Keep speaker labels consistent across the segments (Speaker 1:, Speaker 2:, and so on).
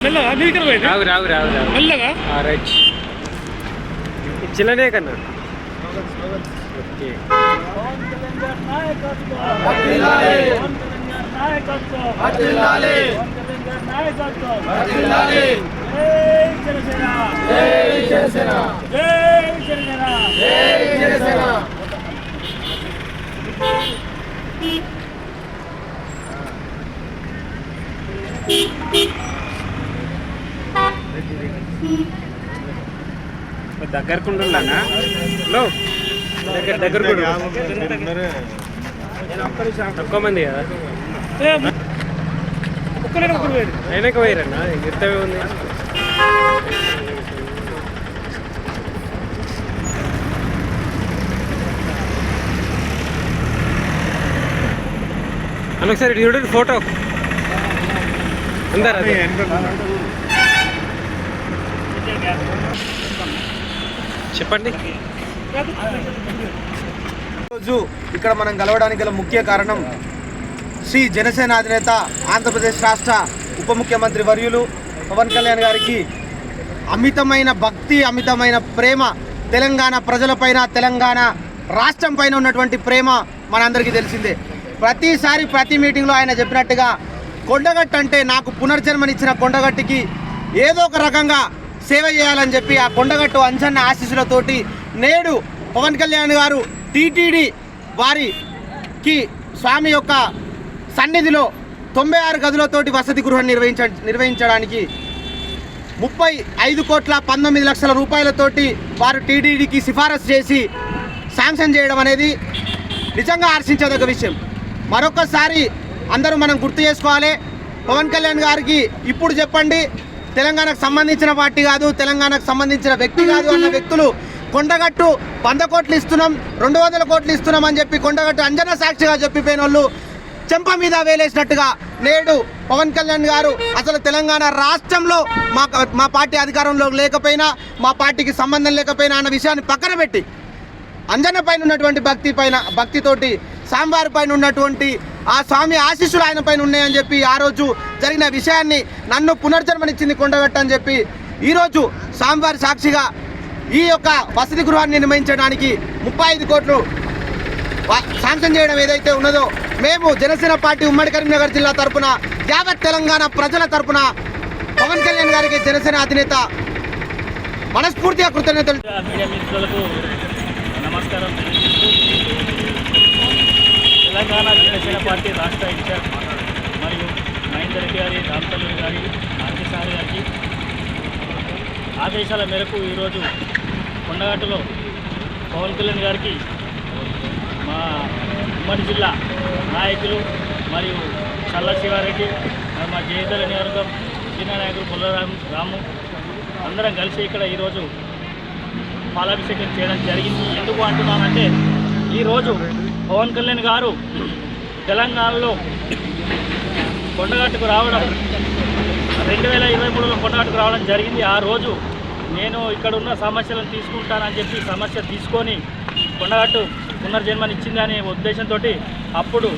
Speaker 1: మెల్లగా నీకర పోయింది?
Speaker 2: రావు రావు రావు రావు.
Speaker 1: మెల్లగా?
Speaker 2: రైట్. చిల్లనే కన్నా. ఓకే. దగ్గరకు దగ్గరకుండానా హలో? దగ్గర దగ్గర కూడా తక్కువ మంది కదా?
Speaker 1: ఒక్కలేని ఒకరు పోయింది
Speaker 2: అయినాక పోయిరన్నా ఇంతవే ఉంది? అన్న ఒకసారి చూడండి ఫోటో. అందరు చెప్పండి.
Speaker 3: రోజు ఇక్కడ మనం కలవడానికి గల ముఖ్య కారణం శ్రీ జనసేన అధినేత ఆంధ్రప్రదేశ్ రాష్ట్ర ఉప ముఖ్యమంత్రి వర్యులు పవన్ కళ్యాణ్ గారికి అమితమైన భక్తి అమితమైన ప్రేమ తెలంగాణ ప్రజలపైన తెలంగాణ రాష్ట్రం పైన ఉన్నటువంటి ప్రేమ మనందరికీ తెలిసిందే. ప్రతిసారి ప్రతి మీటింగ్లో ఆయన చెప్పినట్టుగా కొండగట్టు అంటే నాకు పునర్జన్మనిచ్చిన కొండగట్టుకి ఏదో ఒక రకంగా సేవ చేయాలని చెప్పి ఆ కొండగట్టు అంచన్న ఆశీస్సులతోటి నేడు పవన్ కళ్యాణ్ గారు టీటీడీ వారికి స్వామి యొక్క సన్నిధిలో తొంభై ఆరు గదులతోటి వసతి గృహం నిర్వహించ నిర్వహించడానికి ముప్పై ఐదు కోట్ల పంతొమ్మిది లక్షల రూపాయలతోటి వారు టీటీడీకి సిఫారసు చేసి శాంక్షన్ చేయడం అనేది నిజంగా హర్షించదగ్గ విషయం. మరొకసారి అందరూ మనం గుర్తు చేసుకోవాలి పవన్ కళ్యాణ్ గారికి ఇప్పుడు చెప్పండి తెలంగాణకు సంబంధించిన పార్టీ కాదు తెలంగాణకు సంబంధించిన వ్యక్తి కాదు అన్న వ్యక్తులు కొండగట్టు వంద కోట్లు ఇస్తున్నాం రెండు వందల కోట్లు ఇస్తున్నాం అని చెప్పి కొండగట్టు అంజనా సాక్షిగా చెప్పిపోయిన వాళ్ళు చెంప మీద వేలేసినట్టుగా నేడు పవన్ కళ్యాణ్ గారు అసలు తెలంగాణ రాష్ట్రంలో మా మా పార్టీ అధికారంలో లేకపోయినా మా పార్టీకి సంబంధం లేకపోయినా అన్న విషయాన్ని పక్కన పెట్టి అంజన పైన ఉన్నటువంటి భక్తి పైన భక్తితోటి సాంబార్ పైన ఉన్నటువంటి ఆ స్వామి ఆశీస్సులు ఆయన పైన ఉన్నాయని చెప్పి ఆ రోజు జరిగిన విషయాన్ని నన్ను పునర్జన్మనిచ్చింది కొండబెట్టని చెప్పి ఈరోజు స్వామివారి సాక్షిగా ఈ యొక్క వసతి గృహాన్ని నిర్మించడానికి ముప్పై ఐదు కోట్లు శాంక్షన్ చేయడం ఏదైతే ఉన్నదో మేము జనసేన పార్టీ ఉమ్మడి కరీంనగర్ జిల్లా తరఫున యావత్ తెలంగాణ ప్రజల తరఫున పవన్ కళ్యాణ్ గారికి జనసేన అధినేత మనస్ఫూర్తిగా కృతజ్ఞతలు
Speaker 1: నమస్కారం తెలంగాణ జనసేన పార్టీ రాష్ట్ర ఇన్ఛార్జ్ మరియు మహేందర్ రెడ్డి గారి రామతల్లి గారి నాగేశ్వరి గారికి ఆదేశాల మేరకు ఈరోజు కొండగట్టులో పవన్ కళ్యాణ్ గారికి మా ఉమ్మడి జిల్లా నాయకులు మరియు చల్ల శివారెడ్డి మా జయతల నియోజకవర్గం చిన్న నాయకులు బుల్లరాము రాము అందరం కలిసి ఇక్కడ ఈరోజు పాలాభిషేకం చేయడం జరిగింది. ఎందుకు అంటున్నానంటే ఈరోజు పవన్ కళ్యాణ్ గారు తెలంగాణలో కొండగట్టుకు రావడం రెండు వేల ఇరవై మూడులో కొండగట్టుకు రావడం జరిగింది. ఆ రోజు నేను ఇక్కడ ఉన్న సమస్యలను తీసుకుంటానని చెప్పి సమస్య తీసుకొని కొండగట్టు పునర్జన్మనిచ్చింది అనే ఉద్దేశంతో అప్పుడు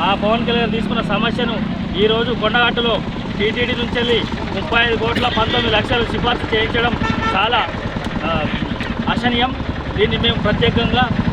Speaker 1: ఆ పవన్ కళ్యాణ్ తీసుకున్న సమస్యను ఈరోజు కొండగట్టులో టీటీడీ నుంచి వెళ్ళి ముప్పై ఐదు కోట్ల పంతొమ్మిది లక్షలు సిఫార్సు చేయించడం చాలా ఆ, దీన్ని మేము ప్రత్యేకంగా